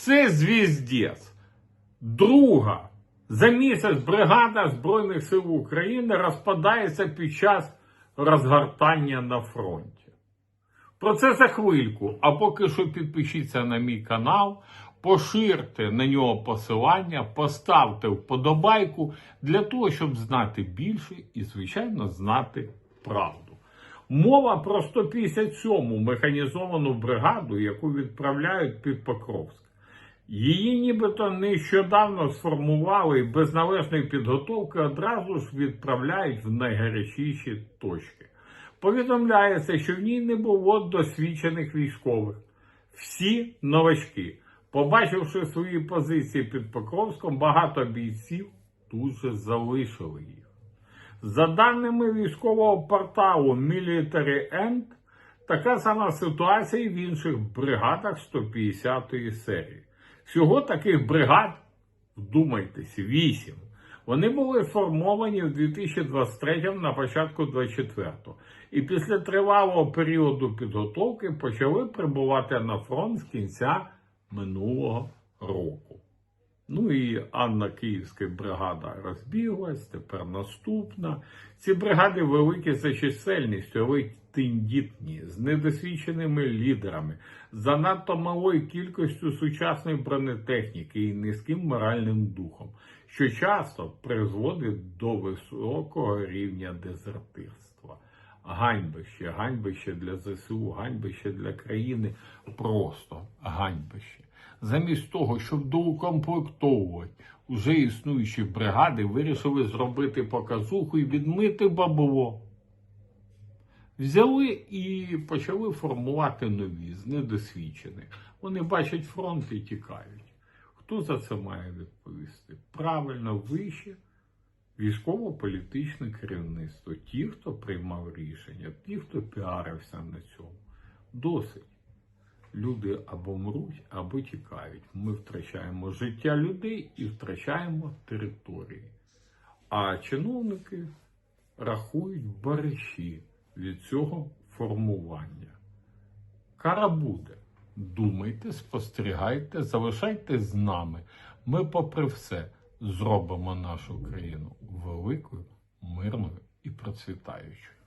Це звіздець. Друга. За місяць бригада Збройних сил України розпадається під час розгортання на фронті. Про це за хвильку. А поки що підпишіться на мій канал, поширте на нього посилання, поставте вподобайку для того, щоб знати більше і, звичайно, знати правду. Мова про 157-му механізовану бригаду, яку відправляють під Покровськ. Її нібито нещодавно сформували і без належної підготовки одразу ж відправляють в найгарячіші точки. Повідомляється, що в ній не було досвідчених військових. Всі новачки. Побачивши свої позиції під Покровськом, багато бійців тут же залишили їх. За даними військового порталу Military End, така сама ситуація і в інших бригадах 150-ї серії. Всього таких бригад, вдумайтесь, вісім. Вони були формовані в 2023 на початку 24-го. І після тривалого періоду підготовки почали прибувати на фронт з кінця минулого року. Ну і Анна Київська бригада розбіглась, тепер наступна. Ці бригади великі за чисельністю, але тендітні, з недосвідченими лідерами, занадто малою кількістю сучасної бронетехніки і низьким моральним духом, що часто призводить до високого рівня дезертирства. Ганьбище, ганьбище для ЗСУ, ганьбище для країни, просто ганьбище. Замість того, щоб доукомплектовувати уже існуючі бригади, вирішили зробити показуху і відмити бабло. Взяли і почали формувати нові, з недосвідчених. Вони бачать фронт і тікають. Хто за це має відповісти? Правильно, вище військово-політичне керівництво, ті, хто приймав рішення, ті, хто піарився на цьому. Досить. Люди або мруть, або тікають. Ми втрачаємо життя людей і втрачаємо території. А чиновники рахують бариші від цього формування. Кара буде. Думайте, спостерігайте, залишайтесь з нами. Ми, попри все, зробимо нашу країну великою, мирною і процвітаючою.